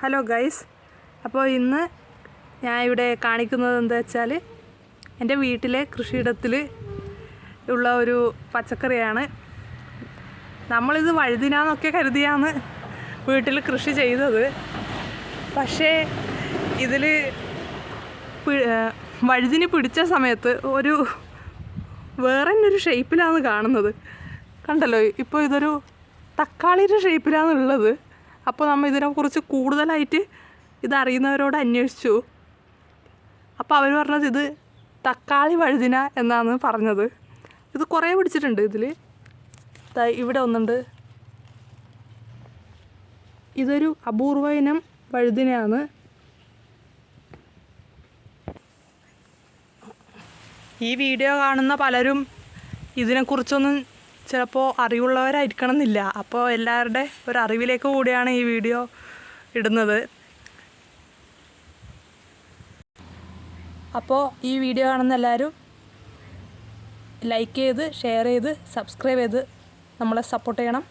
Hello guys. അപ്പോൾ ഇന്ന് ഞാൻ ഇവിടെ കാണിക്കുന്നത് എന്താ വെച്ചാൽ എന്റെ വീട്ടിലെ കൃഷിയിടത്തിൽ ഉള്ള ഒരു പച്ചക്കറിയാണ്. നമ്മളിത് വഴുതിനാന്നൊക്കെ കരുതിയാണ് വീട്ടിൽ കൃഷി ചെയ്തത്. പക്ഷേ ഇതിൽ വഴുതിന് പിടിച്ച സമയത്ത് ഒരു വേറെ ഒരു ഷേപ്പിലാണ് കാണുന്നത്. കണ്ടല്ലോ ഇപ്പോൾ ഇതൊരു തക്കാളിയുടെ ഷേപ്പിലാണ് ഉള്ളത് അപ്പോൾ നമ്മൾ ഇതിനെക്കുറിച്ച് കൂടുതലായിട്ട് ഇതറിയുന്നവരോട് അന്വേഷിച്ചു. അപ്പോൾ അവർ പറഞ്ഞത് ഇത് തക്കാളി വഴുതിന എന്നാണ് പറഞ്ഞത്. ഇത് കുറേ പിടിച്ചിട്ടുണ്ട് ഇതിൽ. ഇവിടെ ഒന്നുണ്ട്. ഇതൊരു അപൂർവ ഇനം വഴുതിനയാണ്. ഈ വീഡിയോ കാണുന്ന പലരും ഇതിനെക്കുറിച്ചൊന്നും ചിലപ്പോൾ അറിവുള്ളവരായിരിക്കണം എന്നില്ല അപ്പോൾ എല്ലാവരുടെ ഒരു അറിവിലേക്ക് കൂടിയാണ് ഈ വീഡിയോ ഇടുന്നത്. അപ്പോൾ ഈ വീഡിയോ കാണുന്ന എല്ലാവരും ലൈക്ക് ചെയ്ത് ഷെയർ ചെയ്ത് സബ്സ്ക്രൈബ് ചെയ്ത് നമ്മളെ സപ്പോർട്ട് ചെയ്യണം.